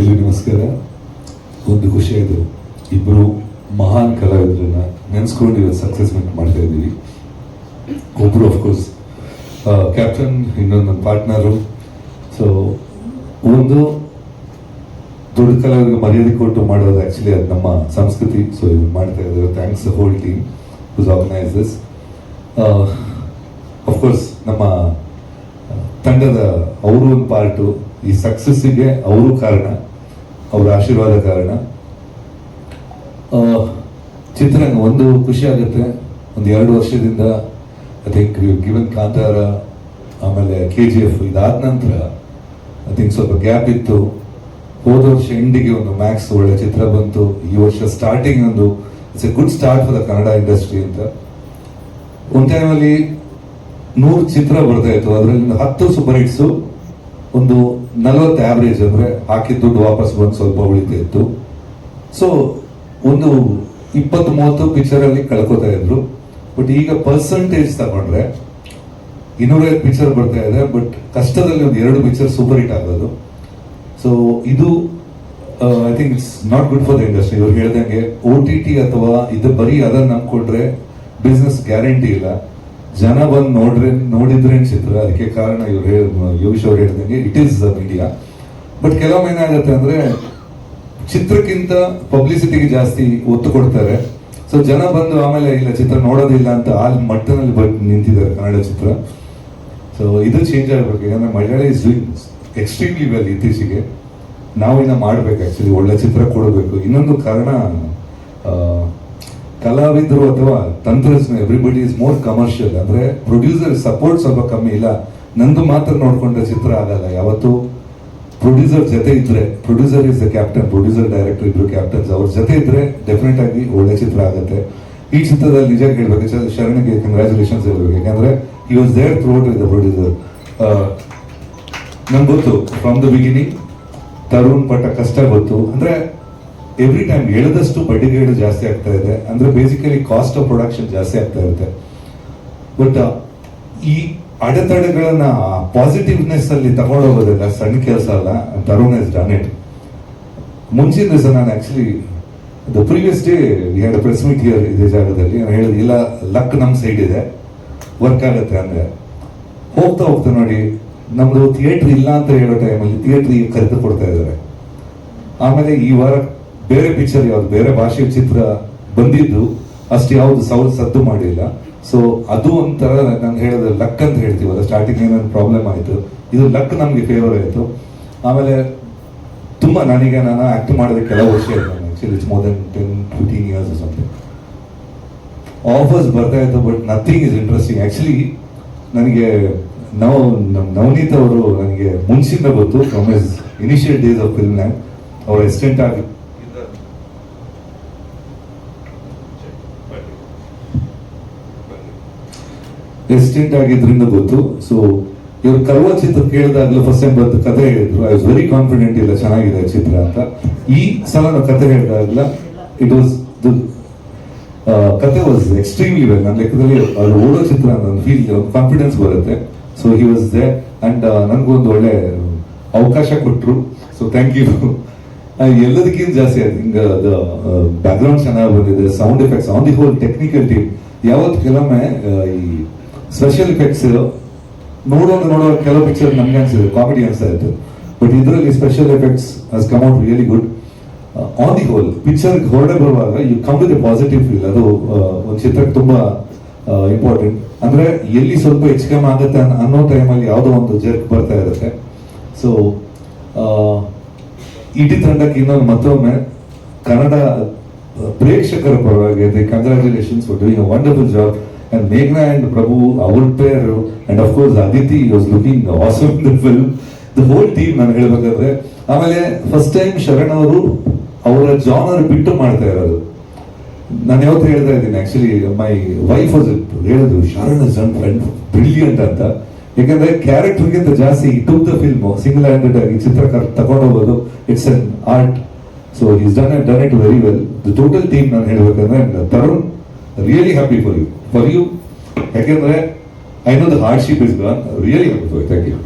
ಇಲ್ಲಿ ನಮಸ್ಕಾರ ಒಂದು ಖುಷಿ ಇಬ್ರು ಇಬ್ಬರು ಮಹಾನ್ ಕಲಾವಿದರನ್ನ ನೆನೆಸ್ಕೊಂಡು ಇವತ್ತು ಸಕ್ಸಸ್ ಮಾಡ್ತಾ ಇದ್ದೀವಿ ಒಬ್ಬರು ಆಫ್ಕೋರ್ಸ್ ಕ್ಯಾಪ್ಟನ್ ಇನ್ನೊಂದು ನನ್ನ ಪಾರ್ಟ್ನರು ಸೊ ಒಂದು ದೊಡ್ಡ ಕಲಾವಿದರಿಗೆ ಮರ್ಯಾದೆ ಕೊಟ್ಟು ಮಾಡೋದು ಆ್ಯಕ್ಚುಲಿ ಅದು ನಮ್ಮ ಸಂಸ್ಕೃತಿ ಸೊ ಇದು ಮಾಡ್ತಾ ಇದ್ದಾರೆ thanks whole team to organise this ನಮ್ಮ ತಂಡದ ಅವರು ಒಂದು ಪಾರ್ಟು ಈ ಸಕ್ಸಸ್ಸಿಗೆ ಅವರು ಕಾರಣ ಅವರ ಆಶೀರ್ವಾದ ಕಾರಣ ಚಿತ್ರರಂಗ ಒಂದು ಖುಷಿ ಆಗುತ್ತೆ ಒಂದು ಎರಡು ವರ್ಷದಿಂದ ಐ ಥಿಂಕ್ ಗಿವನ್ ಕಾಂತಾರ ಆಮೇಲೆ ಕೆ ಜಿ ಎಫ್ ಇದಾದ ನಂತರ ಐ ಥಿಂಕ್ ಸ್ವಲ್ಪ ಗ್ಯಾಪ್ ಇತ್ತು ಹೋದ ವರ್ಷ ಎಂಡಿಗೆ ಒಂದು ಮ್ಯಾಕ್ಸ್ ಒಳ್ಳೆ ಚಿತ್ರ ಬಂತು ಈ ವರ್ಷ ಸ್ಟಾರ್ಟಿಂಗ್ ಒಂದು it's a good start for the Kannada industry ಅಂತ ಒಂದು ಟೈಮಲ್ಲಿ ನೂರು ಚಿತ್ರ ಬರ್ತಾ ಇತ್ತು ಅದರಲ್ಲಿ ಹತ್ತು ಸೂಪರ್ ಹಿಟ್ಸು ಒಂದು ನಲವತ್ತು ಆವ್ರೇಜ್ ಅಂದರೆ ಹಾಕಿದ ದುಡ್ಡು ವಾಪಸ್ ಬಂದು ಸ್ವಲ್ಪ ಉಳಿತಿತ್ತು ಸೊ ಒಂದು ಇಪ್ಪತ್ತು ಮೂವತ್ತು ಅಲ್ಲಿ ಕಳ್ಕೊತಾ ಇದ್ರು ಬಟ್ ಈಗ ಪರ್ಸಂಟೇಜ್ ತಗೊಂಡ್ರೆ ಇನ್ನೂರೈದು ಪಿಕ್ಚರ್ ಬರ್ತಾ ಇದೆ ಬಟ್ ಕಷ್ಟದಲ್ಲಿ ಒಂದು ಎರಡು ಪಿಕ್ಚರ್ ಸೂಪರ್ ಹಿಟ್ ಆಗೋದು ಸೊ ಇದು I think it's not good for the industry ಇವ್ರು ಹೇಳ್ದಂಗೆ ಓ ಟಿ ಟಿ ಅಥವಾ ಇದು ಬರೀ ಅದನ್ನು ನಂಬ್ಕೊಂಡ್ರೆ ಬಿಸ್ನೆಸ್ ಗ್ಯಾರಂಟಿ ಇಲ್ಲ ಜನ ಬಂದು ನೋಡ್ರೆ ನೋಡಿದ್ರೆ ಅನ್ಸಿದ್ರು ಅದಕ್ಕೆ ಕಾರಣ ಇವ್ರು ಹೇಳಿ ಯೋಗೀಶ್ ಅವ್ರು ಹೇಳಿದಂಗೆ it is the media but ಕೆಲವೊಮ್ಮೆ ಏನಾಗುತ್ತೆ ಅಂದ್ರೆ ಚಿತ್ರಕ್ಕಿಂತ ಪಬ್ಲಿಸಿಟಿಗೆ ಜಾಸ್ತಿ ಒತ್ತು ಕೊಡ್ತಾರೆ ಸೊ ಜನ ಬಂದು ಆಮೇಲೆ ಇಲ್ಲ ಚಿತ್ರ ನೋಡೋದಿಲ್ಲ ಅಂತ ಆ ಮಟ್ಟದಲ್ಲಿ ಬಂದು ನಿಂತಿದ್ದಾರೆ ಕನ್ನಡ ಚಿತ್ರ ಸೊ ಇದು ಚೇಂಜ್ ಆಗಬೇಕು ಯಾಕಂದ್ರೆ Malayalam is doing extremely well ಇತ್ತೀಚೆಗೆ ನಾವು ಇನ್ನ ಮಾಡ್ಬೇಕು ಆಕ್ಚುಲಿ ಒಳ್ಳೆ ಚಿತ್ರ ಕೊಡಬೇಕು ಇನ್ನೊಂದು ಕಾರಣ ಕಲಾವಿದರು ಅಥವಾ ತಂತ್ರಜ್ಞ ಎವ್ರಿಬಡಿ ಇಸ್ ಮೋರ್ ಕಮರ್ಷಿಯಲ್ ಅಂದ್ರೆ ಪ್ರೊಡ್ಯೂಸರ್ ಸಪೋರ್ಟ್ ಸ್ವಲ್ಪ ಕಮ್ಮಿ ಇಲ್ಲ ನಂದು ಮಾತ್ರ ನೋಡ್ಕೊಂಡ್ರೆ ಚಿತ್ರ ಆಗಲ್ಲ ಯಾವತ್ತು ಪ್ರೊಡ್ಯೂಸರ್ ಜೊತೆ ಇದ್ರೆ producer is the captain producer director ಇಬ್ರು ಕ್ಯಾಪ್ಟನ್ಸ್ ಅವ್ರ ಜೊತೆ ಇದ್ರೆ ಡೆಫಿನೆಟ್ ಆಗಿ ಒಳ್ಳೆ ಚಿತ್ರ ಆಗುತ್ತೆ ಈ ಚಿತ್ರದಲ್ಲಿ ನಿಜ ಹೇಳ್ಬೇಕು ಶರಣಿಗೆ ಕಂಗ್ರ್ಯಾಚುಲೇಷನ್ಸ್ ಹೇಳ್ಬೇಕು ಯಾಕಂದ್ರೆ ಈ ವಾಸ್ ದೇರ್ ಥ್ರೋಟ್ ಇದೆ ಪ್ರೊಡ್ಯೂಸರ್ ನಂಗೆ ಗೊತ್ತು ಫ್ರಮ್ ದ ಬಿಗಿನಿಂಗ್ ತರುಣ್ ಪಟ್ಟ ಕಷ್ಟ ಗೊತ್ತು ಅಂದ್ರೆ ಎವ್ರಿ ಟೈಮ್ ಬಡ್ಡಿ ರೇಟ್ ಜಾಸ್ತಿ ಆಗ್ತಾ ಇದೆ ಅಂದ್ರೆ ಬೇಸಿಕಲಿ ಕಾಸ್ಟ್ ಆಫ್ ಪ್ರೊಡಕ್ಷನ್ ಜಾಸ್ತಿ ಆಗ್ತಾ ಇರುತ್ತೆ ಬಟ್ ಈ ಅಡೆತಡೆಗಳನ್ನ ಪಾಸಿಟಿವ್ನೆಸ್ ಅಲ್ಲಿ ತಗೊಂಡೋಗೋದಿಲ್ಲ ಸಣ್ಣ ಕೆಲಸ ಅಲ್ಲ ತರುಣ್ ಇಸ್ ಡನ್ ಇಟ್ ಮುಂಚಿನ ದಿವಸ ನಾನು ಆ್ಯಕ್ಚುಲಿ ದ ಪ್ರೀವಿಯಸ್ ಡೇ ಎರಡು ಪ್ರೆಸ್ ಮೀಟ್ ಇಯರ್ ಇದೇ ಜಾಗದಲ್ಲಿ ನಾನು ಹೇಳಿದ್ ಇಲ್ಲ ಲಕ್ ನಮ್ಮ ಸೈಡ್ ಇದೆ ವರ್ಕ್ ಆಗುತ್ತೆ ಅಂದ್ರೆ ಹೋಗ್ತಾ ಹೋಗ್ತಾ ನೋಡಿ ನಮ್ದು ಥಿಯೇಟರ್ ಇಲ್ಲ ಅಂತ ಹೇಳೋ ಟೈಮಲ್ಲಿ ಥಿಯೇಟ್ರಿಗೆ ಕರೆದು ಕೊಡ್ತಾ ಇದ್ದಾರೆ ಆಮೇಲೆ ಈ ವಾರ ಬೇರೆ ಪಿಕ್ಚರ್ ಯಾವ್ದು ಬೇರೆ ಭಾಷೆ ಚಿತ್ರ ಬಂದಿದ್ದು ಅಷ್ಟು ಯಾವುದು ಸೌಂಡ್ ಸದ್ದು ಮಾಡಿಲ್ಲ ಸೊ ಅದು ಒಂಥರ ನಾನು ಹೇಳಿದ್ರೆ ಲಕ್ ಅಂತ ಹೇಳ್ತೀವಲ್ಲ ಸ್ಟಾರ್ಟಿಂಗ್ ಏನೇನು ಪ್ರಾಬ್ಲಮ್ ಆಯಿತು ಇದು ಲಕ್ ನಮಗೆ ಫೇವರ್ ಆಯಿತು ಆಮೇಲೆ ತುಂಬ ನನಗೆ ನಾನು ಆ್ಯಕ್ಟ್ ಮಾಡೋದಕ್ಕೆ ಕೆಲವು ವರ್ಷ actually it's more than ten fifteen years something offers ಬರ್ತಾ ಇತ್ತು but nothing is interesting actually ನನಗೆ ನವ ನಮ್ಮ ನವನೀತ್ ಅವರು ನನಗೆ ಮುಂಚಿಂದ ಗೊತ್ತು from is initial days of film ಅವರು ಅವ್ರ ಆಗಿ ಟೆಸ್ಟಿಂಗ್ ಆಗಿದ್ರಿಂದ ಗೊತ್ತು ಸೊ ಇವ್ರು ಕರ್ವ ಚಿತ್ರ ಕೇಳಿದಾಗಲೂ ಫಸ್ಟ್ ಟೈಮ್ ಬಂದು ಕಥೆ ಹೇಳಿದ್ರು ಐ ವಾಸ್ ವೆರಿ ಕಾನ್ಫಿಡೆಂಟ್ ಇಲ್ಲ ಚೆನ್ನಾಗಿದೆ ಚಿತ್ರ ಅಂತ ಈ ಸಲ ನಾವು ಕಥೆ ಹೇಳಿದಾಗಲ ಇಟ್ ವಾಸ್ ದ ಕತೆ ವಾಸ್ ಎಕ್ಸ್ಟ್ರೀಮ್ಲಿ ವೆಲ್ ನನ್ನ ಲೆಕ್ಕದಲ್ಲಿ ಅದು ಓಡೋ ಚಿತ್ರ ನನ್ನ ಫೀಲ್ ಕಾನ್ಫಿಡೆನ್ಸ್ ಬರುತ್ತೆ so he was there and ನನಗೊಂದು ಒಳ್ಳೆ ಅವಕಾಶ ಕೊಟ್ಟರು ಸೊ ಥ್ಯಾಂಕ್ ಯು ಎಲ್ಲದಕ್ಕಿಂತ ಜಾಸ್ತಿ ಐ ಥಿಂಕ್ ದ ಬ್ಯಾಕ್ಗ್ರೌಂಡ್ ಚೆನ್ನಾಗಿ ಬಂದಿದೆ sound effects on the whole technical team ಯಾವತ್ತು ಕೆಲವೊಮ್ಮೆ ಈ ಸ್ಪೆಷಲ್ ಎಫೆಕ್ಟ್ಸ್ ನೋಡೋದು ನೋಡೋ ಕೆಲವು ಪಿಕ್ಚರ್ ನಮಗೆ ಅನಿಸಿದೆ ಕಾಮಿಡಿ ಅನ್ಸ್ತಾ ಇತ್ತು ಬಟ್ ಇದರಲ್ಲಿ special effects has come out really good on the whole picture ಹೊರಡೆ ಬರುವಾಗ you come with positive feel ಅದು uh, ಒಂದು ಚಿತ್ರಕ್ಕೆ ತುಂಬ ಇಂಪಾರ್ಟೆಂಟ್ uh, ಅಂದ್ರೆ ಎಲ್ಲಿ ಸ್ವಲ್ಪ ಹೆಚ್ಚು ಕಮ್ಮಿ ಆಗುತ್ತೆ ಅನ್ನೋ ಟೈಮಲ್ಲಿ ಯಾವುದೋ ಒಂದು ಜರ್ಕ್ ಬರ್ತಾ ಇರುತ್ತೆ ಸೊ ಇಡೀ uh, e ತಂಡಕ್ಕೆ ಇನ್ನೊಂದು ಮತ್ತೊಮ್ಮೆ ಕನ್ನಡ ಪ್ರೇಕ್ಷಕರ ಪರವಾಗಿ they for doing a wonderful job And Meghna and Prabhu, our pair, and of course Aditi was looking awesome in the the whole team ನಾನು ಹೇಳ್ಬೇಕಾದ್ರೆ ಆಮೇಲೆ ಫಸ್ಟ್ ಟೈಮ್ ಶರಣ್ ಅವರು ಅವರ ಜಾನರ್ ಬಿಟ್ಟು ಮಾಡ್ತಾ ಇರೋದು ನಾನು ಯಾವತ್ತು ಹೇಳ್ತಾ ಇದ್ದೀನಿ ಆ್ಯಕ್ಚುಲಿ ಮೈ ವೈಫ್ ವಾಸ್ ಹೇಳೋದು Sharan is an friend brilliant ಅಂತ ಯಾಕಂದ್ರೆ ಕ್ಯಾರೆಕ್ಟರ್ಗಿಂತ ಜಾಸ್ತಿ to the film single handed ಆಗಿ ಚಿತ್ರಕಾರ ತಗೊಂಡೋಗೋದು it's an art so is done done it very well the total team ನಾನು ಹೇಳ್ಬೇಕಂದ್ರೆ Tarun Really happy for you. I know the hardship is gone. Really happy for you. Thank you.